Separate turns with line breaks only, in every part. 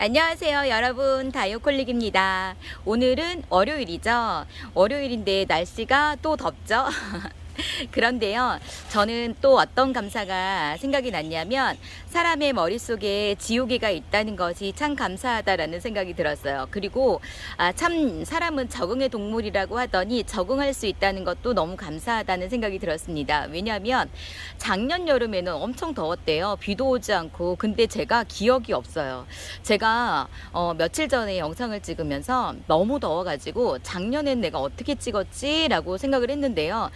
안녕하세요 여러분. 다이오콜릭입니다. 오늘은 월요일이죠? 월요일인데 날씨가 또 덥죠 그런데요 저는 또 어떤 감사가 생각이 났냐면 사람의 머릿속에 지우개가 있다는 것이 참 감사하다라는 생각이 들었어요. 그리고 아, 참 사람은 적응의 동물이라고 하더니 적응할 수 있다는 것도 너무 감사하다는 생각이 들었습니다. 왜냐하면 작년 여름에는 엄청 더웠대요. 비도 오지 않고. 근데 제가 기억이 없어요. 제가 어, 며칠 전에 영상을 찍으면서 너무 더워가지고 작년엔 내가 어떻게 찍었지라고 생각을 했는데요.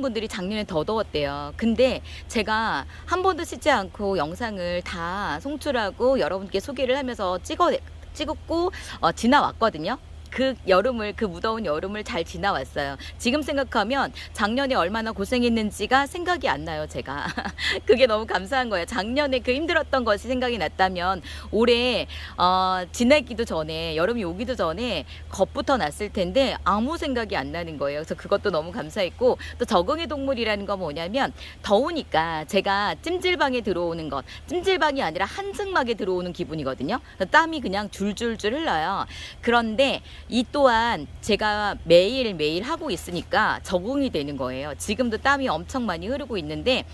분들이 작년에 더 더웠대요. 근데 제가 한 번도 쉬지 않고 영상을 다 송출하고 여러분께 소개를 하면서 찍어 찍었고 어, 지나왔거든요. 그 여름을 그 무더운 여름을 잘 지나왔어요. 지금 생각하면 작년에 얼마나 고생했는지가 생각이 안 나요, 제가. 그게 너무 감사한 거예요. 작년에 그 힘들었던 것이 생각이 났다면 올해 어, 지나기도 전에 여름이 오기도 전에 겁부터 났을 텐데 아무 생각이 안 나는 거예요. 그래서 그것도 너무 감사했고 또 적응의 동물이라는 건 뭐냐면 더우니까 제가 찜질방에 들어오는 것 찜질방이 아니라 한증막에 들어오는 기분이거든요. 땀이 그냥 줄줄줄 흘러요. 그런데 이 또한 제가 매일 매일 하고 있으니까 적응이 되는 거예요. 지금도 땀이 엄청 많이 흐르고 있는데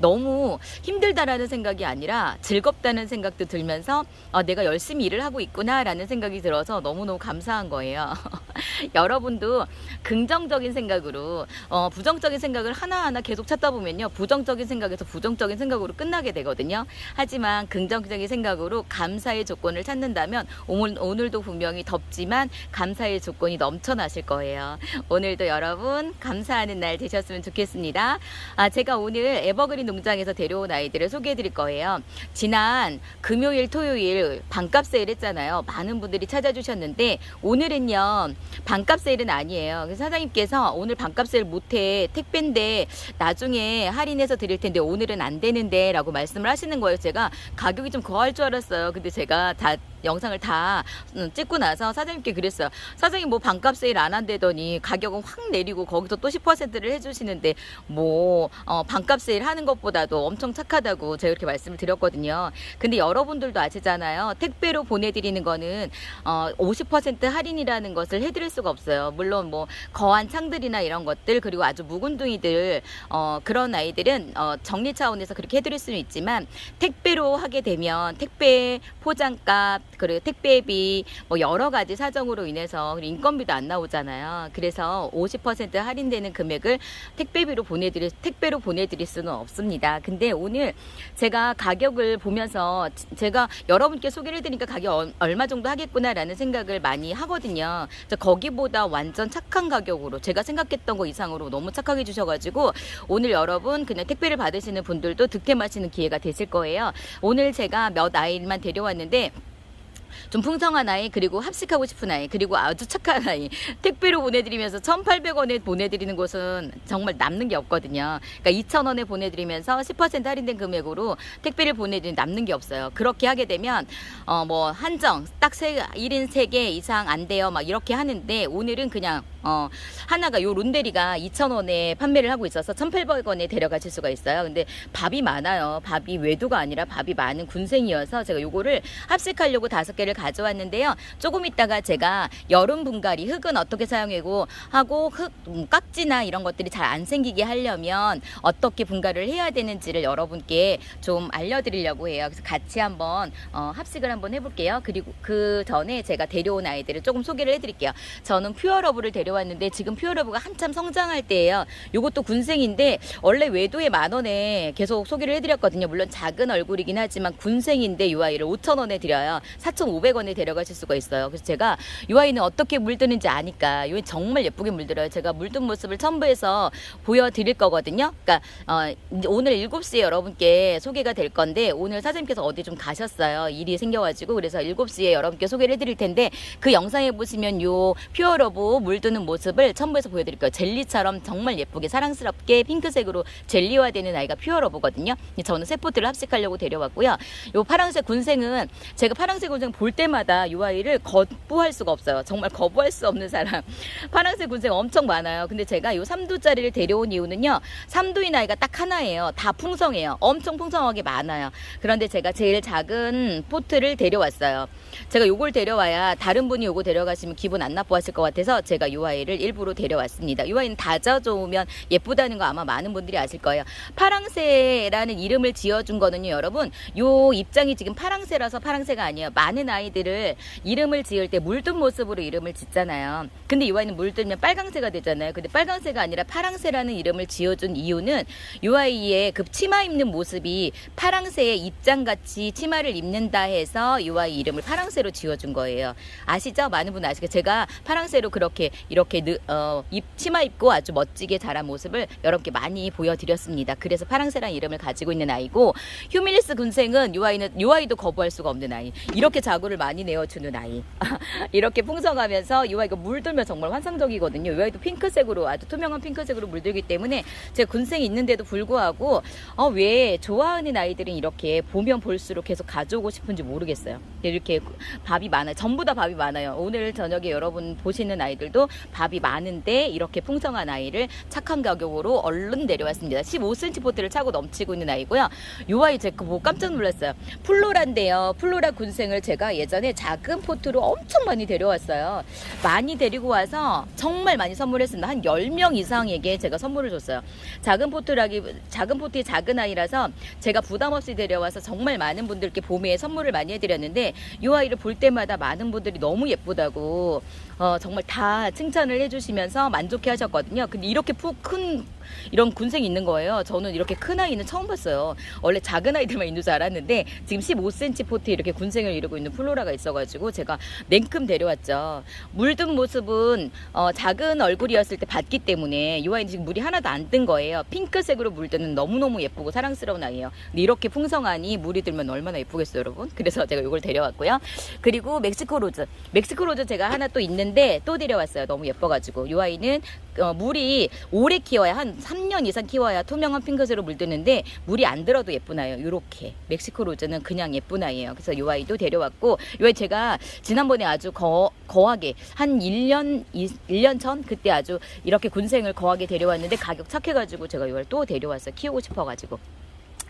너무 힘들다라는 생각이 아니라 즐겁다는 생각도 들면서 어, 내가 열심히 일을 하고 있구나라는 생각이 들어서 너무너무 감사한 거예요. 여러분도 긍정적인 생각으로 어, 부정적인 생각을 하나하나 계속 찾다 보면요. 부정적인 생각에서 부정적인 생각으로 끝나게 되거든요. 하지만 긍정적인 생각으로 감사의 조건을 찾는다면 오늘, 오늘도 분명히 덥지만 감사의 조건이 넘쳐나실 거예요. 오늘도 여러분 감사하는 날 되셨으면 좋겠습니다. 아, 제가 오늘 에버그린 농장에서 데려온 아이들을 소개해 드릴 거예요. 지난 금요일, 토요일 반값 세일 했잖아요. 많은 분들이 찾아주셨는데 오늘은요 반값 세일은 아니에요. 그래서 사장님께서 오늘 반값 세일 못해 택배인데 나중에 할인해서 드릴 텐데 오늘은 안 되는데 라고 말씀을 하시는 거예요. 제가 가격이 좀 거할 줄 알았어요. 근데 제가 다 영상을 다 음, 찍고 나서 사장님께 그랬어요. 사장님 뭐 반값 세일 안 한다더니 가격은 확 내리고 거기서 또 10%를 해주시는데 뭐 어, 반값 세일 하는 것보다도 엄청 착하다고 제가 이렇게 말씀을 드렸거든요. 근데 여러분들도 아시잖아요. 택배로 보내드리는 거는 어, 50% 할인이라는 것을 해드릴 수가 없어요. 물론 뭐 거한 창들이나 이런 것들 그리고 아주 묵은둥이들 어, 그런 아이들은 어, 정리 차원에서 그렇게 해드릴 수는 있지만 택배로 하게 되면 택배 포장값 그리고 택배비 뭐 여러 가지 사정으로 인해서 인건비도 안 나오잖아요. 그래서 50% 할인되는 금액을 택배비로 보내드릴 택배로 보내드릴 수는 없습니다. 근데 오늘 제가 가격을 보면서 지- 제가 여러분께 소개를 해드리니까 가격 얼- 얼마 정도 하겠구나라는 생각을 많이 하거든요. 저 거기보다 완전 착한 가격으로 제가 생각했던 거 이상으로 너무 착하게 주셔가지고 오늘 여러분 그냥 택배를 받으시는 분들도 득템하시는 기회가 되실 거예요. 오늘 제가 몇 아이만 데려왔는데 좀 풍성한 아이 그리고 합식하고 싶은 아이 그리고 아주 착한 아이 택배로 보내드리면서 1,800원에 보내드리는 곳은 정말 남는 게 없거든요. 그러니까 2,000원에 보내드리면서 10% 할인된 금액으로 택배를 보내드리는 남는 게 없어요. 그렇게 하게 되면 어 뭐 한정 딱 세, 1인 3개 이상 안 돼요 막 이렇게 하는데 오늘은 그냥 어 하나가 요 론데리가 2,000원에 판매를 하고 있어서 1,800원에 데려가실 수가 있어요. 근데 밥이 많아요. 밥이 외도가 아니라 밥이 많은 군생이어서 제가 요거를 합식하려고 다섯 개를 가져왔는데요. 조금 있다가 제가 여름 분갈이 흙은 어떻게 사용하고 하고 흙 음, 깍지나 이런 것들이 잘 안 생기게 하려면 어떻게 분갈이를 해야 되는지를 여러분께 좀 알려드리려고 해요. 그래서 같이 한번 어, 합식을 한번 해볼게요. 그리고 그 전에 제가 데려온 아이들을 조금 소개를 해드릴게요. 저는 퓨어러브를 데려 왔는데 지금 퓨어러브가 한참 성장할 때예요. 요것도 군생인데 원래 외도에 만 원에 계속 소개를 해드렸거든요. 물론 작은 얼굴이긴 하지만 군생인데 이 아이를 5천 원에 드려요. 4,500원에 데려가실 수가 있어요. 그래서 제가 이 아이는 어떻게 물드는지 아니까 이 정말 예쁘게 물들어요. 제가 물든 모습을 첨부해서 보여드릴 거거든요. 그러니까 어, 오늘 7시에 여러분께 소개가 될 건데 오늘 사장님께서 어디 좀 가셨어요. 일이 생겨가지고 그래서 7시에 여러분께 소개를 해드릴 텐데 그 영상에 보시면 요 퓨어러브 물드는 키우는 모습을 첨부해서 보여드릴게요. 젤리처럼 정말 예쁘게 사랑스럽게 핑크색으로 젤리화되는 아이가 퓨어러브거든요. 저는 세 포트를 합식하려고 데려왔고요. 요 파란색 군생은 제가 파란색 군생 볼 때마다 이 아이를 거부할 수가 없어요. 정말 거부할 수 없는 사람. 파란색 군생 엄청 많아요. 근데 제가 요 3두짜리를 데려온 이유는요. 3두인 아이가 딱 하나예요. 다 풍성해요. 엄청 풍성하게 많아요. 그런데 제가 제일 작은 포트를 데려왔어요. 제가 요걸 데려와야 다른 분이 요거 데려가시면 기분 안 나빠하실 것 같아서 제가 요 아이를 일부러 데려왔습니다. 요 아이는 다져놓으면 예쁘다는 거 아마 많은 분들이 아실 거예요. 파랑새라는 이름을 지어준 거는요, 여러분. 요 입장이 지금 파랑새라서 파랑새가 아니에요. 많은 아이들을 이름을 지을 때 물든 모습으로 이름을 짓잖아요. 근데 이 아이는 물들면 빨강새가 되잖아요. 근데 빨강새가 아니라 파랑새라는 이름을 지어준 이유는 요 아이의 그 치마 입는 모습이 파랑새의 입장같이 치마를 입는다 해서 요 아이 이름을 파랑새로 지어준 거예요. 아시죠? 많은 분 아시죠? 제가 파랑새로 그렇게 이렇게 느, 어, 입, 치마 입고 아주 멋지게 자란 모습을 여러분께 많이 보여드렸습니다. 그래서 파랑새라는 이름을 가지고 있는 아이고 휴밀리스 군생은 요 아이는 요 아이도 거부할 수가 없는 아이. 이렇게 자구를 많이 내어주는 아이. 이렇게 풍성하면서 요 아이가 물들면 정말 환상적이거든요. 요 아이도 핑크색으로 아주 투명한 핑크색으로 물들기 때문에 제 군생이 있는데도 불구하고 어, 왜 좋아하는 아이들은 이렇게 보면 볼수록 계속 가져오고 싶은지 모르겠어요. 이렇게 밥이 많아요. 전부 다 밥이 많아요. 오늘 저녁에 여러분 보시는 아이들도 밥이 많은데 이렇게 풍성한 아이를 착한 가격으로 얼른 내려왔습니다. 15cm 포트를 차고 넘치고 있는 아이고요. 요 아이 제가 보고 깜짝 놀랐어요. 플로라인데요. 플로라 군생을 제가 예전에 작은 포트로 엄청 많이 데려왔어요. 많이 데리고 와서 정말 많이 선물했습니다. 한 10명 이상에게 제가 선물을 줬어요. 작은 포트라기 작은 포트의 작은 아이라서 제가 부담 없이 데려와서 정말 많은 분들께 봄에 선물을 많이 해드렸는데 이 아이를 볼 때마다 많은 분들이 너무 예쁘다고 어, 정말 다 칭찬 을 해주시면서 만족해 하셨거든요. 근데 이렇게 푹 큰 이런 군생이 있는 거예요. 저는 이렇게 큰 아이는 처음 봤어요. 원래 작은 아이들만 있는 줄 알았는데 지금 15cm 포트에 이렇게 군생을 이루고 있는 플로라가 있어가지고 제가 냉큼 데려왔죠. 물든 모습은 어, 작은 얼굴이었을 때 봤기 때문에 이 아이는 지금 물이 하나도 안 뜬 거예요. 핑크색으로 물드는 너무너무 예쁘고 사랑스러운 아이예요. 근데 이렇게 풍성하니 물이 들면 얼마나 예쁘겠어요, 여러분? 그래서 제가 이걸 데려왔고요. 그리고 멕시코 로즈. 멕시코 로즈 제가 하나 또 있는데 또 데려왔어요. 너무 예뻐가지고. 이 아이는 어, 물이 오래 키워야 한 3년 이상 키워야 투명한 핑크색으로 물드는데 물이 안 들어도 예쁜 아이예요. 요렇게. 멕시코 로즈는 그냥 예쁜 아이예요. 그래서 이 아이도 데려왔고 이 아이 제가 지난번에 아주 거, 거하게 한 1년 1년 전 그때 아주 이렇게 군생을 거하게 데려왔는데 가격 착해가지고 제가 이걸 또 데려와서 키우고 싶어가지고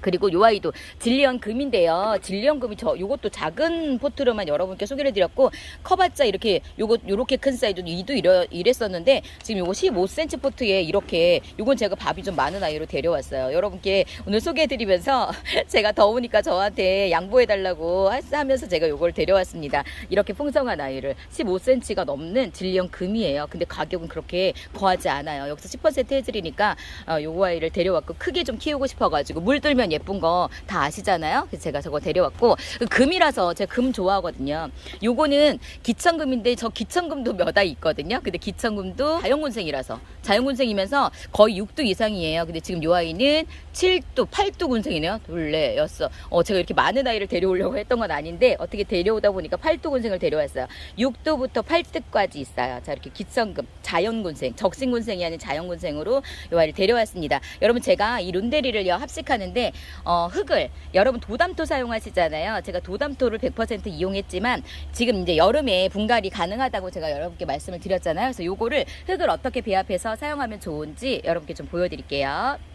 그리고 요 아이도 질리언 금인데요. 질리언 금이 저 요것도 작은 포트로만 여러분께 소개를 드렸고 커봤자 이렇게 요거 요렇게 큰 사이즈 이도 이러, 이랬었는데 지금 요거 15cm 포트에 이렇게 요건 제가 밥이 좀 많은 아이로 데려왔어요. 여러분께 오늘 소개해 드리면서 제가 더우니까 저한테 양보해 달라고 하면서 제가 요걸 데려왔습니다. 이렇게 풍성한 아이를 15cm가 넘는 질리언 금이에요. 근데 가격은 그렇게 거하지 않아요. 여기서 10% 해드리니까 어, 요거 아이를 데려왔고 크게 좀 키우고 싶어 가지고 물들면 예쁜 거 다 아시잖아요. 그래서 제가 저거 데려왔고 금이라서 제가 금 좋아하거든요. 요거는 기천금인데 저 기천금도 몇 아 있거든요. 근데 기천금도 자연군생이라서 자연군생이면서 거의 6두 이상이에요. 근데 지금 요 아이는 7두, 8두 군생이네요. 둘, 넷, 여섯. 어, 제가 이렇게 많은 아이를 데려오려고 했던 건 아닌데 어떻게 데려오다 보니까 8두 군생을 데려왔어요. 6두부터 8두까지 있어요. 자, 이렇게 기천금, 자연군생, 적신군생이 아닌 자연군생으로 요 아이를 데려왔습니다. 여러분 제가 이 룬데리를요 합식하는데 어, 흙을 여러분 도담토 사용하시잖아요. 제가 도담토를 100% 이용했지만 지금 이제 여름에 분갈이 가능하다고 제가 여러분께 말씀을 드렸잖아요. 그래서 요거를 흙을 어떻게 배합해서 사용하면 좋은지 여러분께 좀 보여드릴게요.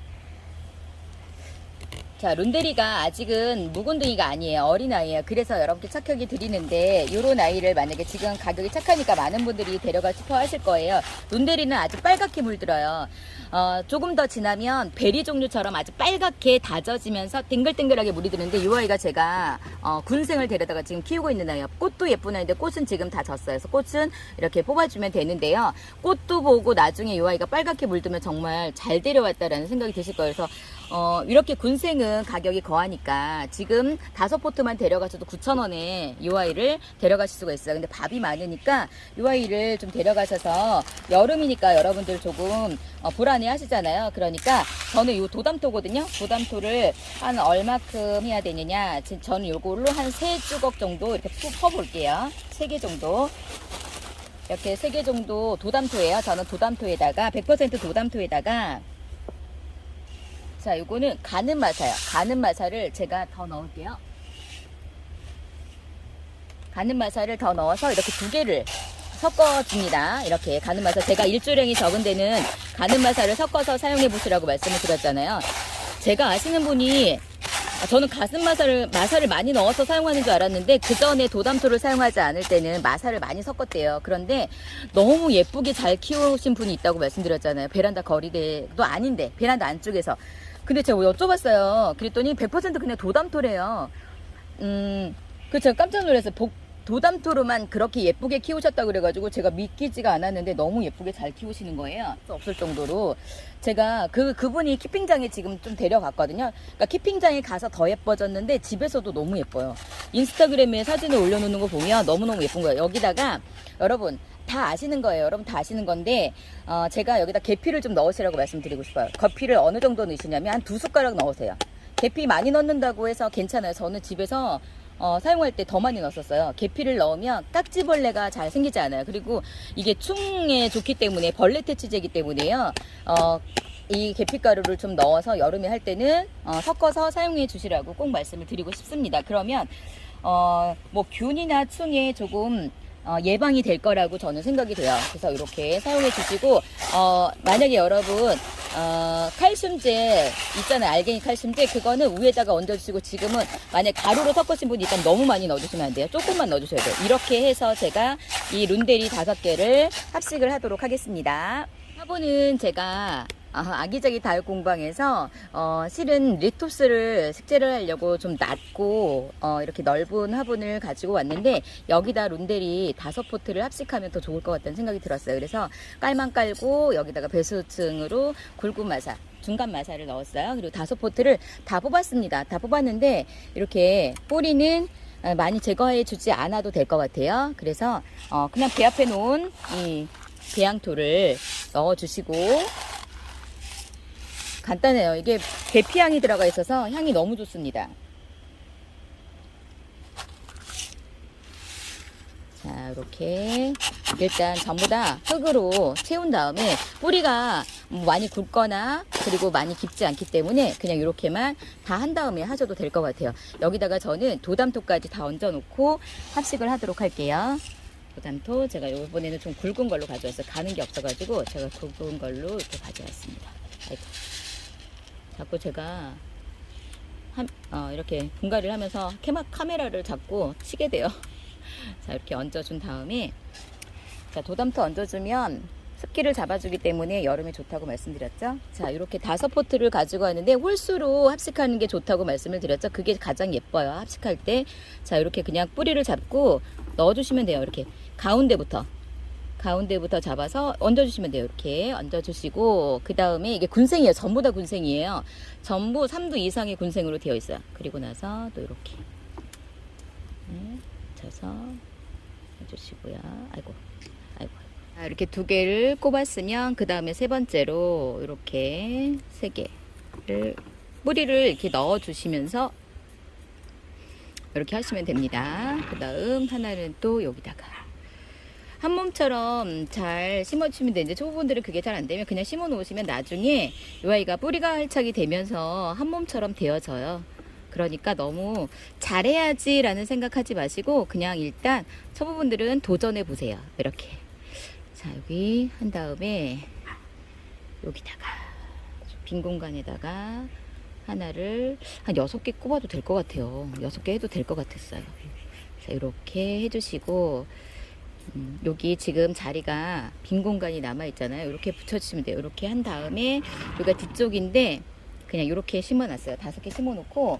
자, 룬데리가 아직은 묵은둥이가 아니에요. 어린아이예요. 그래서 여러분께 착하게 드리는데 요런 아이를 만약에 지금 가격이 착하니까 많은 분들이 데려가 싶어 하실 거예요. 룬데리는 아주 빨갛게 물들어요. 어, 조금 더 지나면 베리 종류처럼 아주 빨갛게 다져지면서 땡글땡글하게 물이 드는데 이 아이가 제가 어, 군생을 데려다가 지금 키우고 있는 아이예요. 꽃도 예쁜 아이인데 꽃은 지금 다 졌어요. 그래서 꽃은 이렇게 뽑아주면 되는데요. 꽃도 보고 나중에 이 아이가 빨갛게 물들면 정말 잘 데려왔다라는 생각이 드실 거예요. 그래서 어, 이렇게 군생은 가격이 거하니까 지금 다섯 포트만 데려가셔도 9,000원에 이 아이를 데려가실 수가 있어요. 근데 밥이 많으니까 이 아이를 좀 데려가셔서 여름이니까 여러분들 조금 어, 불안해 하시잖아요. 그러니까 저는 이 도담토거든요. 도담토를 한 얼마큼 해야 되느냐. 저는 요걸로 한 세 주걱 정도 이렇게 푹 퍼볼게요. 세 개 정도. 이렇게 세 개 정도 도담토예요. 저는 도담토에다가 100% 도담토에다가 자, 요거는 가는 마사요. 가는 마사를 제가 더 넣을게요. 가는 마사를 더 넣어서 이렇게 두 개를 섞어줍니다. 이렇게 가는 마사 제가 일조량이 적은 데는 가는 마사를 섞어서 사용해 보시라고 말씀을 드렸잖아요. 제가 아시는 분이 저는 가슴 마사를 마사를 많이 넣어서 사용하는 줄 알았는데 그 전에 도담토를 사용하지 않을 때는 마사를 많이 섞었대요. 그런데 너무 예쁘게 잘 키우신 분이 있다고 말씀드렸잖아요. 베란다 거리대도 아닌데 베란다 안쪽에서. 근데 제가 여쭤봤어요. 그랬더니 100% 그냥 도담토래요. 음, 그 제가 깜짝 놀랐어요. 복, 도담토로만 그렇게 예쁘게 키우셨다고 그래가지고 제가 믿기지가 않았는데 너무 예쁘게 잘 키우시는 거예요. 없을 정도로 제가 그 그분이 키핑장에 지금 좀 데려갔거든요. 그러니까 키핑장에 가서 더 예뻐졌는데 집에서도 너무 예뻐요. 인스타그램에 사진을 올려놓는 거 보면 너무 너무 예쁜 거예요. 여기다가 여러분 다 아시는 거예요. 여러분 다 아시는 건데 어, 제가 여기다 계피를 좀 넣으시라고 말씀드리고 싶어요. 계피를 어느 정도 넣으시냐면 한 두 숟가락 넣으세요. 계피 많이 넣는다고 해서 괜찮아요. 저는 집에서 어, 사용할 때 더 많이 넣었었어요. 계피를 넣으면 깍지벌레가 잘 생기지 않아요. 그리고 이게 충에 좋기 때문에 벌레 퇴치제이기 때문에요. 어, 이 계피가루를 좀 넣어서 여름에 할 때는 어, 섞어서 사용해 주시라고 꼭 말씀을 드리고 싶습니다. 그러면 어, 뭐 균이나 충에 조금 어, 예방이 될 거라고 저는 생각이 돼요. 그래서 이렇게 사용해 주시고 어, 만약에 여러분 어, 칼슘제 있잖아요. 알갱이 칼슘제 그거는 위에다가 얹어주시고 지금은 만약 가루로 섞으신 분이 있다면 너무 많이 넣어주시면 안 돼요. 조금만 넣어주셔야 돼요. 이렇게 해서 제가 이 룬데리 다섯 개를 합식을 하도록 하겠습니다. 화분은 제가 아, 아기자기 다육 공방에서 어, 실은 리토스를 식재를 하려고 좀 낮고 어, 이렇게 넓은 화분을 가지고 왔는데 여기다 룬데리 다섯 포트를 합식하면 더 좋을 것 같다는 생각이 들었어요. 그래서 깔만 깔고 여기다가 배수층으로 굵은 마사 중간 마사를 넣었어요. 그리고 다섯 포트를 다 뽑았습니다. 다 뽑았는데 이렇게 뿌리는 어, 많이 제거해 주지 않아도 될 것 같아요. 그래서 어, 그냥 배 앞에 놓은 이 배양토를 넣어 주시고 간단해요. 이게 계피향이 들어가 있어서 향이 너무 좋습니다. 자, 이렇게 일단 전부 다 흙으로 채운 다음에 뿌리가 많이 굵거나 그리고 많이 깊지 않기 때문에 그냥 이렇게만 다 한 다음에 하셔도 될 것 같아요. 여기다가 저는 도담토까지 다 얹어 놓고 합식을 하도록 할게요. 도담토 제가 이번에는 좀 굵은 걸로 가져왔어요. 가는 게 없어가지고 제가 굵은 걸로 이렇게 가져왔습니다. 아이고. 자꾸 제가 한, 어, 이렇게 분갈이를 하면서 캐마, 카메라를 잡고 치게 돼요. 자, 이렇게 얹어준 다음에 자, 도담토 얹어주면 습기를 잡아주기 때문에 여름에 좋다고 말씀드렸죠. 자, 이렇게 다섯 포트를 가지고 왔는데 홀수로 합식하는 게 좋다고 말씀을 드렸죠. 그게 가장 예뻐요. 합식할 때. 자, 이렇게 그냥 뿌리를 잡고 넣어주시면 돼요. 이렇게 가운데부터. 가운데부터 잡아서 얹어주시면 돼요. 이렇게 얹어주시고 그 다음에 이게 군생이에요. 전부 다 군생이에요. 전부 3도 이상의 군생으로 되어 있어요. 그리고 나서 또 이렇게 네, 쳐서 해주시고요. 아이고, 아이고. 자, 이렇게 두 개를 꼽았으면 그 다음에 세 번째로 이렇게 세 개를 뿌리를 이렇게 넣어주시면서 이렇게 하시면 됩니다. 그 다음 하나는 또 여기다가 한 몸처럼 잘 심어주시면 되는데 초보분들은 그게 잘 안 되면 그냥 심어 놓으시면 나중에 이 아이가 뿌리가 활착이 되면서 한 몸처럼 되어져요. 그러니까 너무 잘해야지라는 생각하지 마시고 그냥 일단 초보분들은 도전해 보세요. 이렇게 자 여기 한 다음에 여기다가 빈 공간에다가 하나를 한 여섯 개 꼽아도 될 것 같아요. 여섯 개 해도 될 것 같았어요. 자 이렇게 해주시고 음, 여기 지금 자리가 빈 공간이 남아 있잖아요. 이렇게 붙여주시면 돼요. 이렇게 한 다음에 여기가 뒤쪽인데 그냥 이렇게 심어 놨어요. 다섯 개 심어 놓고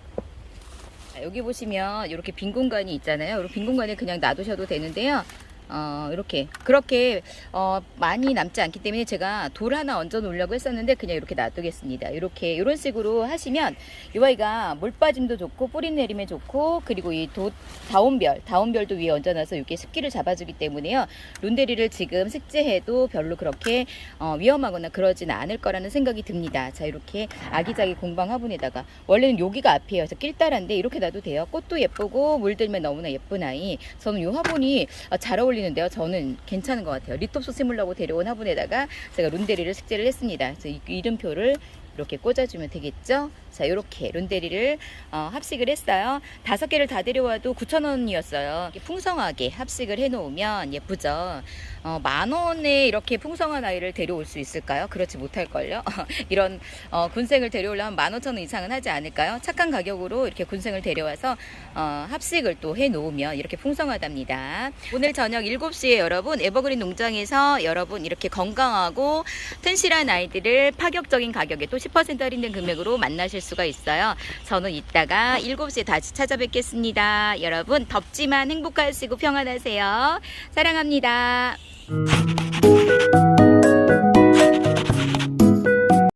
자, 여기 보시면 이렇게 빈 공간이 있잖아요. 이렇게 빈 공간에 그냥 놔두셔도 되는데요. 어, 이렇게 그렇게 어, 많이 남지 않기 때문에 제가 돌 하나 얹어 놓으려고 했었는데 그냥 이렇게 놔두겠습니다. 이렇게 이런 식으로 하시면 이 아이가 물 빠짐도 좋고 뿌리 내림에 좋고 그리고 이 도, 다운별 다운별도 위에 얹어놔서 이렇게 습기를 잡아주기 때문에요. 룬데리를 지금 식재해도 별로 그렇게 어, 위험하거나 그러진 않을 거라는 생각이 듭니다. 자 이렇게 아기자기 공방 화분에다가 원래는 여기가 앞이에요. 그래서 낄따란데 이렇게 놔도 돼요. 꽃도 예쁘고 물들면 너무나 예쁜 아이. 저는 이 화분이 어, 잘 어울리. 어울리는데요. 저는 괜찮은 것 같아요. 리톱소 심으려고 데려온 화분에다가 제가 룬데리를 식재를 했습니다. 그래서 이- 이름표를 이렇게 꽂아주면 되겠죠? 자, 이렇게 룬데리를 어, 합식을 했어요. 다섯 개를 다 데려와도 9,000원이었어요. 풍성하게 합식을 해놓으면 예쁘죠? 어, 만 원에 이렇게 풍성한 아이를 데려올 수 있을까요? 그렇지 못할걸요? 이런 어, 군생을 데려오려면 만 오천 원 이상은 하지 않을까요? 착한 가격으로 이렇게 군생을 데려와서 어, 합식을 또 해놓으면 이렇게 풍성하답니다. 오늘 저녁 7시에 여러분 에버그린 농장에서 여러분 이렇게 건강하고 튼실한 아이들을 파격적인 가격에 또 10% 할인된 금액으로 만나실 수가 있어요. 저는 이따가 7시에 다시 찾아뵙겠습니다. 여러분 덥지만 행복하시고 평안하세요. 사랑합니다.